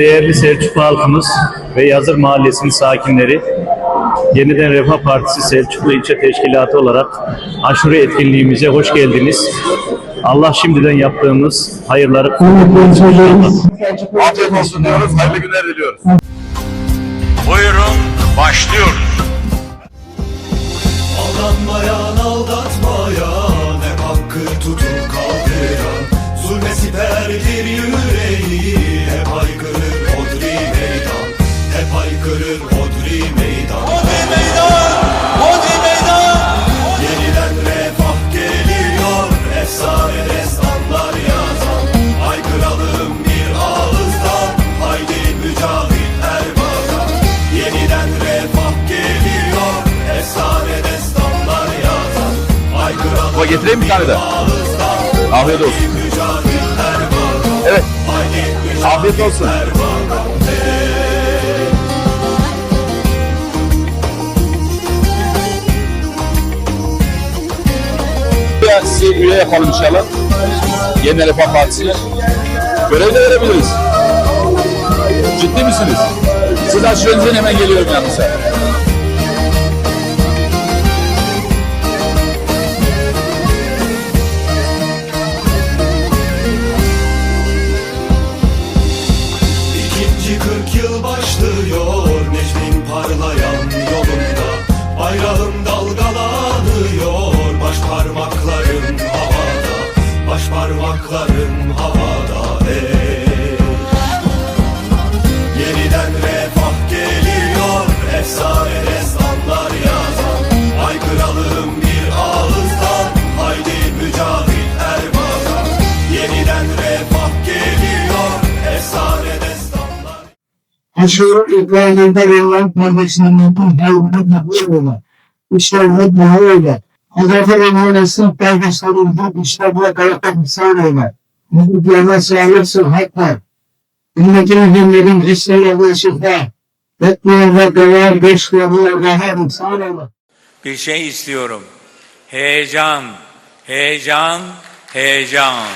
değerli Selçuklu halkımız ve Yazır Mahallesi'nin sakinleri Yeniden Refah Partisi Selçuklu İlçe Teşkilatı olarak aşure etkinliğimize hoş geldiniz. Allah şimdiden yaptığımız hayırları Afiyet olsun diyoruz. Hayırlı günler diliyoruz. Buyurun başlıyoruz. Aldanmayan aldatmayan Hep hakkı tutup kaldıran Zulme siperdir yüreği hodri meydan Hodri meydan Hodri meydan Yeniden refah geliyor Efsane destanlar yazan Haykıralım bir ağızdan Haydi mücahit erbakan Yeniden refah geliyor Efsane destanlar yazan Haykıralım Baba getireyim bir tane de. Afiyet olsun. Evet. Afiyet olsun. Sizi üye yapalım inşallah. Yeniden Refah Partisi. Görev de verebiliriz. Ciddi misiniz? Siz aşurenizden hemen geliyorum yanınıza. İkinci kırk yıl başlıyor parmaklarım havada ey. Yeniden refah geliyor Efsane destanlar yazan Haykıralım bir ağızdan Haydi mücahit erbakan Yeniden refah geliyor Efsane destanlar Aşırı İbrahim'de verilen kardeşinin mutlu hayvanı yapıyorlar. İşte bu daha öyle. Hazreti Emanet'in kardeşlerinde işte bu kadar söylüyorlar. Müdürlerine sağlıksın haklar. Ümmetin günlerin hisleri ve şifre. Bekleyenler kadar beş yıllar daha söylüyorlar. Bir şey istiyorum. Heyecan, heyecan, heyecan.